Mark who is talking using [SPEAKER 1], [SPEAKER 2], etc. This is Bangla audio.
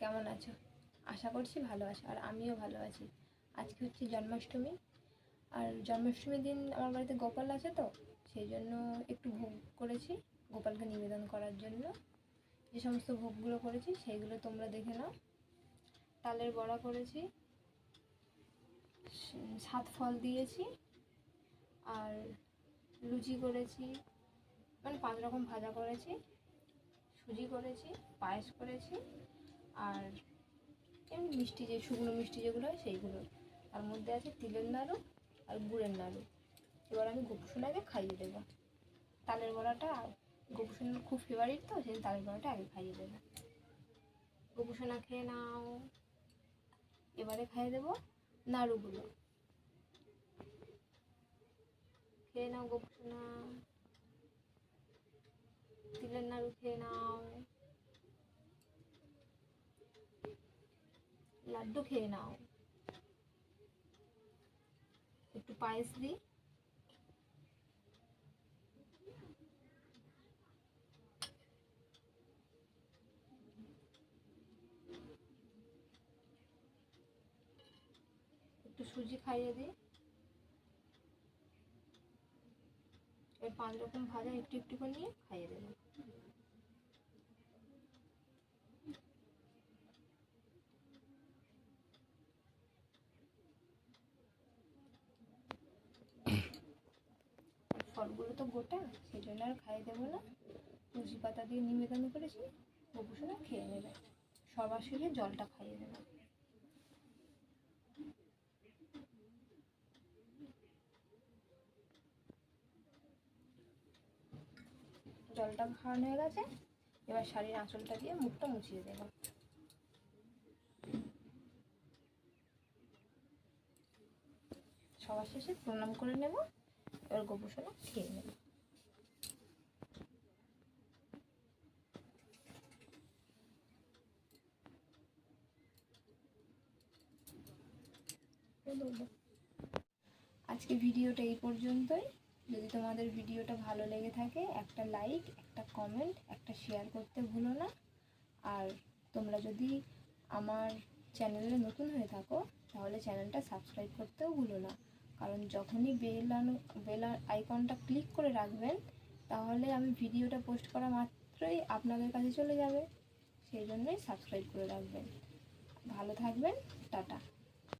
[SPEAKER 1] কেমন আছো? আশা করছি ভালো আছো, আর আমিও ভালো আছি। আজকে হচ্ছে জন্মাষ্টমী, আর জন্মাষ্টমীর দিন আমার বাড়িতে গোপাল আছে তো, সেই জন্য একটু ভোগ করেছি, গোপালকে নিবেদন করার জন্য। যে সমস্ত ভোগগুলো করেছি, সেইগুলো তোমরা দেখে নাও। তালের বড়া করেছি, সাত ফল দিয়েছি, আর লুচি করেছি মানে পাঁচ রকম ভাজা করেছি, সুজি করেছি, পায়েস করেছি আর এমনি মিষ্টি যে শুকনো মিষ্টি যেগুলো হয় সেইগুলো। তার মধ্যে আছে তিলের নাড়ু আর গুড়ের নাড়ু। এবার আমি গোপুসোনাকে খাইয়ে দেবো। তালের বড়াটা গোপুসোনার খুব ফেভারিট তো, সেই তালের বড়াটা আগে খাইয়ে দেবো। গোপুসোনা খেয়ে নাও। এবারে খাইয়ে দেবো নাড়ুগুলো। খেয়ে নাও গোপুসোনা। তিলের নাড়ু খেয়ে নাও। লাড্ডু খেয়ে নাও। একটু পায়েস দিই। একটু সুজি খাইয়ে দিই। এর পাঁচ রকম ভাজা একটু একটু করে নিয়ে খাইয়ে দেবো ফলগুলো তো গোটা, সেই জন্য আর খাইয়ে দেবো না। তুলসী পাতা দিয়ে নিবেদন করেছি গোপুসোনা খেয়ে নেবে। সবার শেষে জলটা খাইয়ে দেবো জলটা খাওয়ানো হয়ে গেছে, এবার শাড়ির আঁচলটা দিয়ে মুখটা মুছিয়ে দেবো। সবার শেষে প্রণাম করে নেব। এবার গোপুসোনা খেয়ে নেব। আজকে ভিডিওটা এই পর্যন্তই। যদি তোমাদের ভিডিওটা ভালো লেগে থাকে, একটা লাইক একটা কমেন্ট একটা শেয়ার করতে ভুলো না। আর তোমরা যদি আমার চ্যানেলে নতুন হয়ে থাকো, তাহলে চ্যানেলটা সাবস্ক্রাইব করতেও ভুলো না। কারণ যখনই বেল আনো, বেল আইকনটা ক্লিক করে রাখবেন, তাহলে আমি ভিডিওটা পোস্ট করা মাত্রই আপনাদের কাছে চলে যাবে। সেই জন্যই সাবস্ক্রাইব করে রাখবেন। ভালো থাকবেন, টাটা।